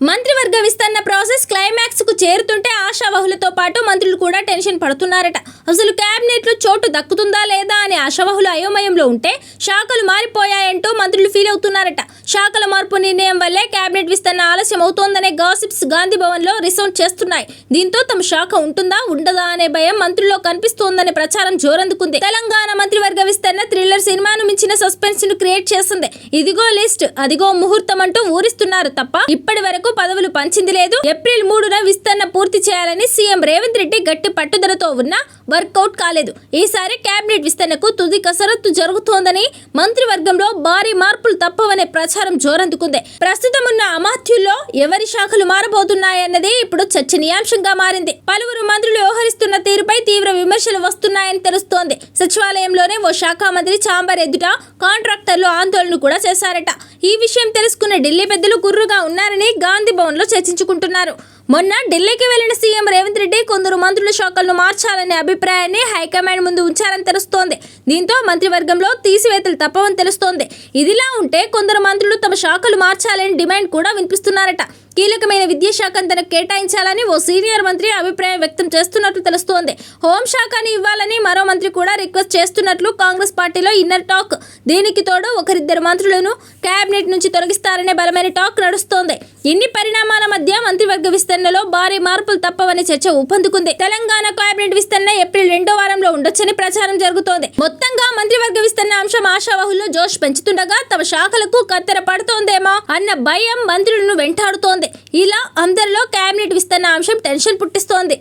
మంత్రివర్గ విస్తరణ ప్రాసెస్ క్లైమాక్స్కు చేరుతుంటే ఆశావహులతో పాటు మంత్రులు కూడా టెన్షన్ పడుతున్నారట. అసలు కేబినెట్లో చోటు దక్కుతుందా లేదా అని ఆశావహులు అయోమయంలో ఉంటే శాఖలు మారిపోయాయంటూ మంత్రులు ఫీల్ అవుతున్నారట. శాఖల మార్పు నిర్ణయం వల్ల కేబినెట్ విస్తరణ ఆలస్యం అవుతోందనే గాసిప్స్ గాంధీ భవన్లో రిసౌండ్ చేస్తున్నాయి. దీంతో తమ శాఖ ఉంటుందా ఉండదా అనే భయం మంత్రుల్లో కనిపిస్తోందనే ప్రచారం జోరందుకుంది. తెలంగాణ మంత్రివర్గ విస్తరణ థ్రిల్లర్ సినిమాను మించిన సస్పెన్స్ను క్రియేట్ చేస్తుంది. ఇదిగో లిస్ట్ అదిగో ముహూర్తం అంటూ ఊరిస్తున్నారు తప్ప ఇప్పటి వరకు పదవులు పంచింది లేదు. ఏప్రిల్ మూడున విస్తరణ పూర్తి చేయాలని సీఎం రేవంత్ రెడ్డి గట్టి పట్టుదలతో ఉన్నా వర్కౌట్ కాలేదు. ఈసారి కేబినెట్ విస్తరణకు తుది కసరత్తు జరుగుతోందని మంత్రివర్గంలో భారీ మార్పులు తప్పవనే ప్రచారం జోరందుకుంది. ప్రస్తుతం ప్రస్తుతమున్న అమాత్యుల్లో ఎవరి శాఖలు మారబోతున్నాయన్నది ఇప్పుడు చర్చనీయాంశంగా మారింది. పలువురు మంత్రులు వ్యవహరిస్తున్న తీరుపై తీవ్ర విమర్శలు వస్తున్నాయని తెలుస్తోంది. సచివాలయంలోనే ఓ శాఖ మంత్రి చాంబర్ ఎదుట కాంట్రాక్టర్లు ఆందోళన కూడా చేశారట. ఈ విషయం తెలుసుకున్న ఢిల్లీ పెద్దలు గుర్రుగా ఉన్నారని గాంధీ భవన్లో చర్చించుకుంటున్నారు. మొన్న ఢిల్లీకి వెళ్ళిన సీఎం రేవంత్ రెడ్డి కొందరు మంత్రుల శాఖలను మార్చాలనే అభిప్రాయాన్ని హైకమాండ్ ముందు ఉంచారని తెలుస్తోంది. దీంతో మంత్రివర్గంలో తీసివేతలు తప్పవని తెలుస్తోంది. ఇదిలా ఉంటే కొందరు మంత్రులు తమ శాఖలు మార్చాలని డిమాండ్ కూడా వినిపిస్తున్నారట. కీలకమైన విద్యాశాఖను తనకు కేటాయించాలని ఓ సీనియర్ మంత్రి అభిప్రాయం వ్యక్తం చేస్తున్నట్లు తెలుస్తోంది. హోంశాఖని ఇవ్వాలని మరో మంత్రి కూడా రిక్వెస్ట్ చేస్తున్నట్లు కాంగ్రెస్ పార్టీలో ఇన్నర్ టాక్ దీనికి తోడు ఒకరిద్దరు మంత్రులను కేబినెట్ నుంచి తొలగిస్తారనే బలమైన టాక్ నడుస్తోంది. ఇన్ని పరిణామాల మధ్య మంత్రివర్గ విస్తరణలో భారీ మార్పులు తప్పవని చర్చ ఊపందుకుంది. తెలంగాణ కేబినెట్ విస్తరణ ఏప్రిల్ రెండో వారంలో ఉండొచ్చని ప్రచారం జరుగుతోంది. మొత్తంగా మంత్రివర్గ విస్తరణ అంశం ఆశావహుల్లో జోష్ పెంచుతుండగా తమ శాఖలకు కత్తెర పడుతోందేమో అన్న భయం మంత్రులను వెంటాడుతోంది. ఇలా అందరిలో కేబినెట్ విస్తరణ అంశం టెన్షన్ పుట్టిస్తోంది.